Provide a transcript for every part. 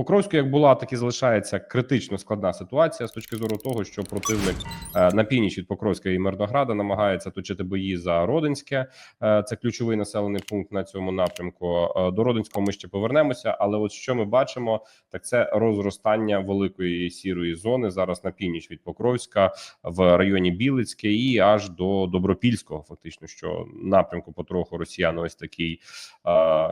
Покровську як була, так і залишається критично складна ситуація з точки зору того, що противник е, на північ від Покровська і Мирнограда намагається точити бої за Родинське. Е, Це ключовий населений пункт на цьому напрямку. Е, До Родинського ми ще повернемося. Але от що ми бачимо, так це розростання великої сірої зони зараз на північ від Покровська в районі Білицьке і аж до Добропільського. Фактично, що напрямку потроху росіяни ось такий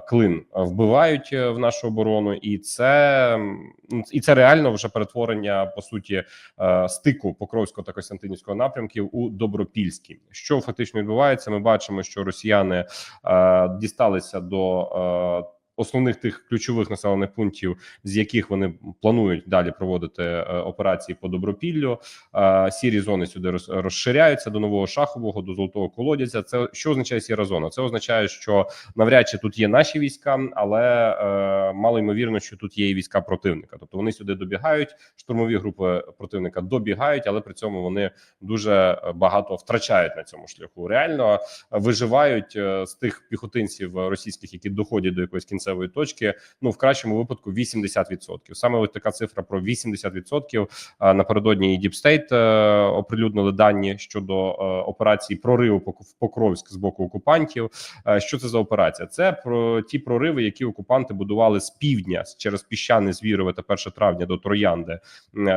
клин вбивають в нашу оборону, і це м, і це реально вже перетворення по суті е, стику Покровського та Костянтинівського напрямків у Добропільський. Що фактично відбувається? Ми бачимо, що росіяни е, дісталися до. Основних тих ключових населених пунктів, з яких вони планують далі проводити е, операції по добропіллю, Е, сірі зони сюди роз- розширяються до нового шахового, до золотого колодязя. Це що означає сіра зона? Це означає, що навряд чи тут є наші війська, але е, мало ймовірно, що тут є і війська противника. Тобто вони сюди добігають. Штурмові групи противника добігають, але при цьому вони дуже багато втрачають на цьому шляху. Реально виживають з тих піхотинців російських, які доходять до якоїсь кінцевої точки. Ну в кращому випадку 80%. Саме ось така цифра про 80%. Е, Напередодні і Deep State е, оприлюднили дані щодо е, операції прориву в Покровськ з боку окупантів. Е, Що це за операція? Це про ті прориви, які окупанти будували з півдня через піщане звірове та 1 травня до Троянди,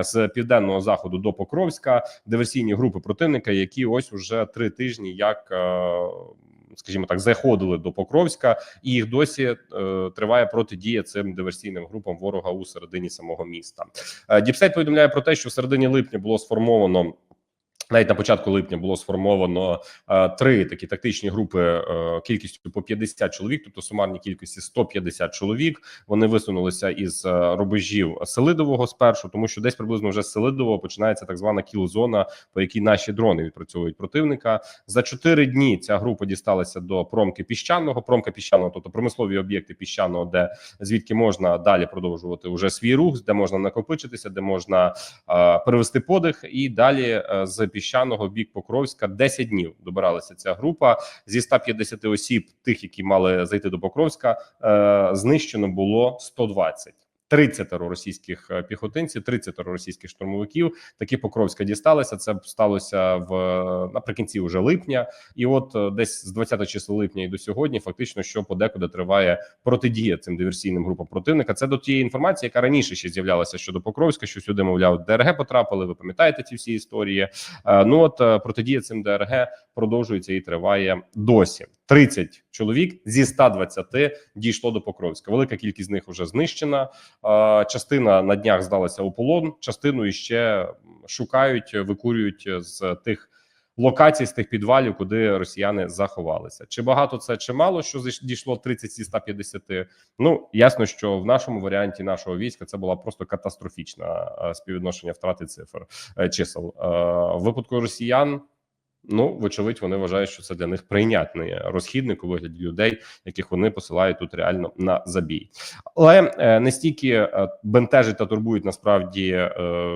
з південного заходу до Покровська, диверсійні групи противника, які ось уже три тижні як. Скажімо так, заходили до Покровська, і їх досі е, триває протидія цим диверсійним групам ворога у середині самого міста. Е, Діпсайт повідомляє про те, що в середині липня було сформовано. Навіть на початку липня було сформовано е, три такі тактичні групи е, кількістю по 50 чоловік, тобто сумарній кількості 150 чоловік. Вони висунулися із е, рубежів Селидового спершу, тому що десь приблизно вже з Селидового починається так звана кіл-зона, по якій наші дрони відпрацьовують противника. За чотири дні ця група дісталася до промки піщаного, промка піщаного, тобто промислові об'єкти піщаного, де звідки можна далі продовжувати уже свій рух, де можна накопичитися, де можна е, перевести подих, і далі е, з піщаного в бік Покровська 10 днів добиралася ця група зі 150 осіб, тих, які мали зайти до Покровська, знищено було 120. 30 російських е, піхотинців, 30 російських штурмовиків. Такі Покровська дісталися. Це сталося в наприкінці вже липня, і от е, десь з 20 числа липня і до сьогодні, фактично, що подекуди триває протидія цим диверсійним групам противника. Це до тієї інформації, яка раніше ще з'являлася щодо Покровська, що сюди, мовляв, ДРГ потрапили. Ви пам'ятаєте ці всі історії? Е, Ну от е, протидія цим ДРГ продовжується і триває досі. 30 чоловік зі 120 дійшло до Покровська. Велика кількість з них вже знищена. Частина на днях здалася у полон, частину іще шукають, викурюють з тих. Локацій з тих підвалів, куди росіяни заховалися. Чи багато це, чи мало, що дійшло 30 зі 150? Ну ясно, що в нашому варіанті нашого війська це була просто катастрофічна е, співвідношення втрати цифр е, чисел. Е, В випадку росіян. Ну, вочевидь, вони вважають, що це для них прийнятний розхідник у вигляді людей, яких вони посилають тут реально на забій. Але е, не стільки е, бентежить та турбують насправді е,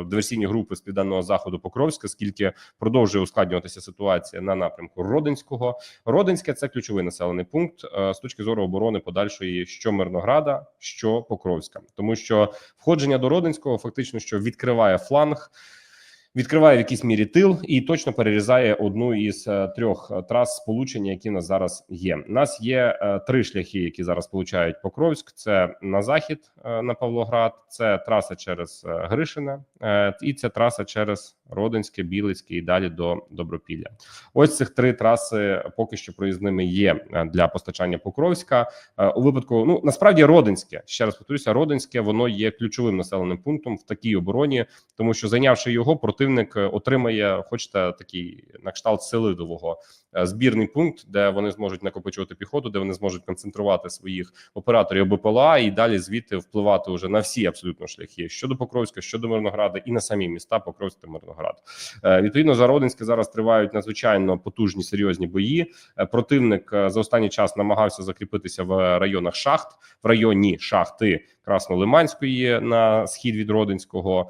диверсійні групи з південного заходу Покровська, скільки продовжує ускладнюватися ситуація на напрямку Родинського. Родинське це ключовий населений пункт е, з точки зору оборони подальшої що Мирнограда, що Покровська, тому що входження до Родинського фактично що відкриває фланг. Відкриває в якійсь мірі тил і точно перерізає одну із е, трьох е, трас сполучення, які в нас зараз є. У нас є е, три шляхи, які зараз получають Покровськ. Це на захід на Павлоград, це траса через Гришина і це траса через Родинське, Білицьке і далі до Добропілля. Ось цих три траси поки що проїзними є е, для постачання Покровська. Е, У випадку, ну насправді Родинське ще раз повторюся, Родинське воно є ключовим населеним пунктом в такій обороні, тому що зайнявши його, противник е, отримає, хочете такий на кшталт Селидового збірний пункт, де вони зможуть накопичувати піхоту, де вони зможуть концентрувати своїх операторів БПЛА і далі звідти впливати уже на всі абсолютно шляхи щодо Покровська, щодо Мирнограда і на самі міста Покровськ та Мирноград. Мирноград. Е, Відповідно, за Родинське зараз тривають надзвичайно потужні серйозні бої. Е, Противник е, за останній час намагався закріпитися в районах шахт, в районі шахти Краснолиманської на схід від Родинського.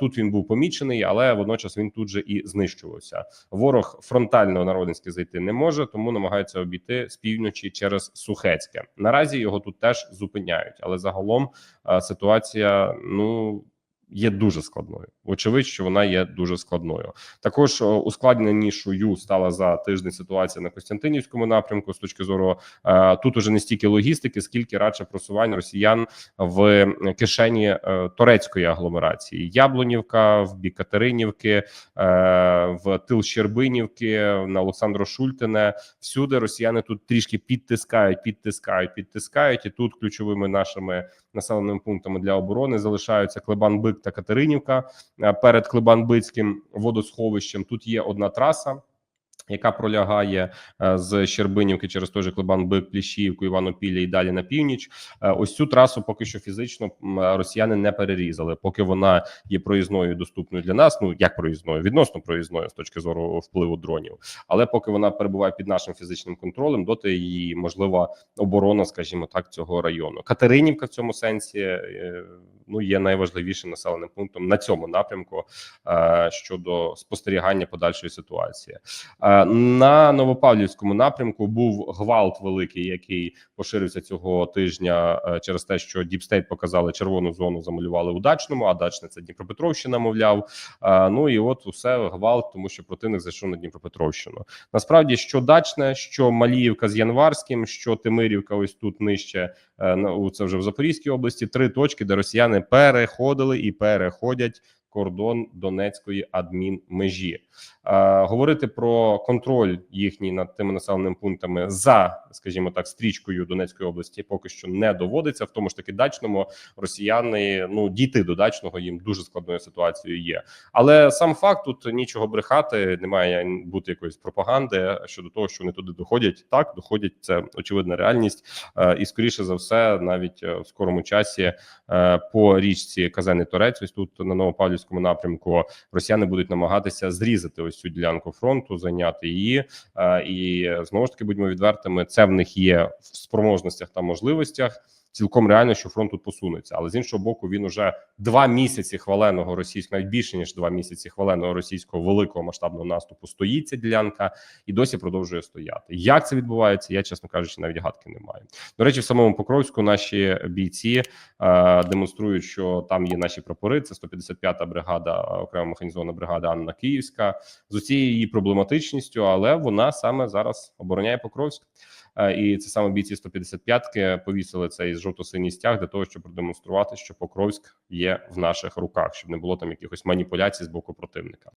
Тут він був помічений, але водночас він тут же і знищувався. Ворог фронтально на Родинське зайти не може, тому намагається обійти з півночі через Сухецьке. Наразі його тут теж зупиняють, але загалом ситуація ну. Є дуже складною. Очевидь, що вона є дуже складною. Також е, ускладненішою стала за тиждень ситуація на Костянтинівському напрямку. З точки зору е, тут уже не стільки логістики, скільки радше просування росіян в кишені е, турецької агломерації. Яблунівка, в бік Катеринівки, в тил Щербинівки, на Олександро Шультине. Всюди росіяни тут трішки підтискають, підтискають, підтискають. І тут ключовими нашими населеними пунктами для оборони залишаються Клебан-Бик та Катеринівка е, перед Клебан-Бицьким водосховищем. Тут є одна траса. Яка пролягає е, з Щербинівки через той же Клебан-Бик, Пліщіївку, Іванопілля і далі на північ. Е, Ось цю трасу поки що фізично росіяни не перерізали, поки вона є проїзною і доступною для нас. Ну як проїзною, відносно проїзною з точки зору впливу дронів. Але поки вона перебуває під нашим фізичним контролем, доти її можлива оборона, скажімо так, цього району. Катеринівка в цьому сенсі е, ну є найважливішим населеним пунктом на цьому напрямку е, щодо спостерігання подальшої ситуації. На Новопавлівському напрямку був гвалт великий, який поширився цього тижня е, через те, що Діпстейт показали червону зону, замалювали у дачному, а дачне це Дніпропетровщина, мовляв. Е, Ну і от усе гвалт, тому що противник зайшов на Дніпропетровщину. Насправді, що дачне, що Маліївка з Январським, що Тимирівка, ось тут нижче е, це вже в Запорізькій області. Три точки, де росіяни переходили і переходять кордон Донецької адмінмежі. Е, говорити про контроль їхній над тими населеними пунктами за, скажімо так, стрічкою Донецької області поки що не доводиться. В тому ж таки дачному росіяни ну дійти до дачного їм дуже складною ситуацією є. Але сам факт тут нічого брехати, немає бути якоїсь пропаганди щодо того, що вони туди доходять. Так доходять це очевидна реальність, Е, і скоріше за все, навіть в скорому часі е, по річці Казани Торець, ось тут на Новопавлівському напрямку, росіяни будуть намагатися зрізати ось цю ділянку фронту, зайняти її. Е, І знову ж таки будьмо відвертими, це в них є в спроможностях та можливостях. Цілком реально, що фронт тут посунеться, але з іншого боку, він уже два місяці хваленого російського, навіть більше ніж два місяці хваленого російського великого масштабного наступу стоїть ця ділянка і досі продовжує стояти. Як це відбувається? Я чесно кажучи, навіть гадки не маю. До речі, в самому Покровську наші бійці е, демонструють, що там є наші прапори. Це 155-та бригада, окрема механізована бригада Анна Київська з усією її проблематичністю, але вона саме зараз обороняє Покровськ. Е, І це саме бійці 155-ки повісили цей жовто-синій стяг для того, щоб продемонструвати, що Покровськ є в наших руках, щоб не було там якихось маніпуляцій з боку противника.